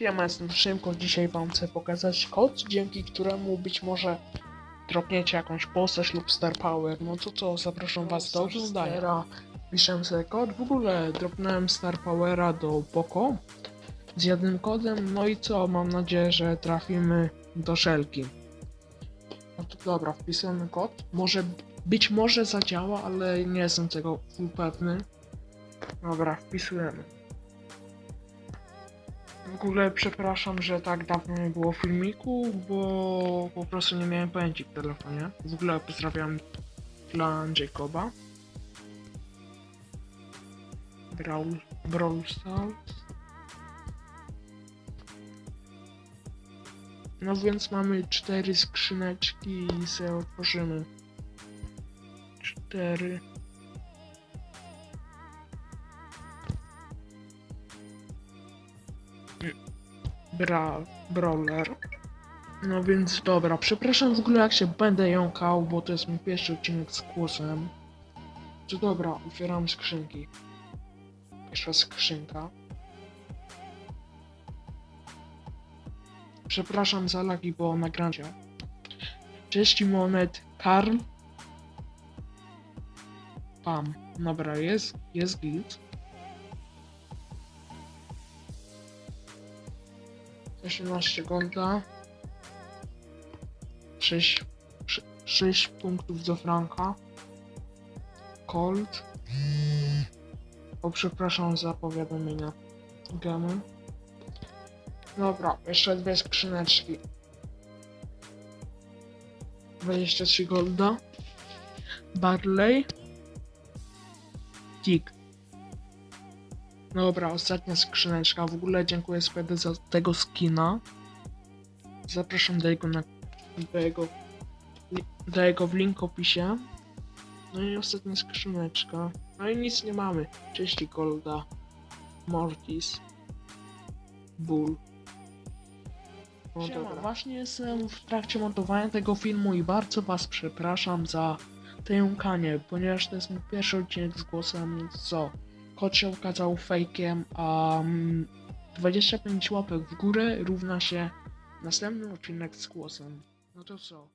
Siema, jestem Szymko. Dzisiaj wam chcę pokazać kod, dzięki któremu być może dropniecie jakąś postać lub Star Power. No to co, zapraszam was do oglądania. Piszę sobie kod. W ogóle dropnąłem Star Powera do Poco z jednym kodem. No i co, mam nadzieję, że trafimy do szelki. No to dobra, wpisujemy kod. Może, być może zadziała, ale nie jestem tego pewny. Dobra, wpisujemy. W ogóle przepraszam, że tak dawno nie było filmiku, bo po prostu nie miałem pamięci w telefonie. W ogóle pozdrawiam klan Jacoba. Brawl, Brawl Stars. No więc mamy cztery skrzyneczki i sobie otworzymy. Cztery. Bra, brawler. No więc dobra, przepraszam w ogóle jak się będę jąkał, bo to jest mój pierwszy odcinek z głosem. To dobra, otwieram skrzynki. Pierwsza skrzynka. Przepraszam za lagi, bo nagranie. Cześć monet Karl. Pam. Dobra, jest, jest git. 18 golda. 6, 6 punktów do Franka. Cold. O, przepraszam za powiadomienia. Gamy. Dobra, jeszcze dwie skrzyneczki. 23 golda. Barley. Tick. Dobra, ostatnia skrzyneczka. W ogóle dziękuję Spedy za tego skina. Zapraszam do jego, na, do jego, do jego w link opisie. No i ostatnia skrzyneczka. No i nic nie mamy. Cześć Golda. Mortis. Bull. No dobra. Właśnie jestem w trakcie montowania tego filmu i bardzo was przepraszam za to jąkanie, ponieważ to jest mój pierwszy odcinek z głosem, co? Kod się okazał fejkiem, a mm, 25 łapek w górę równa się następny odcinek z głosem. No to co?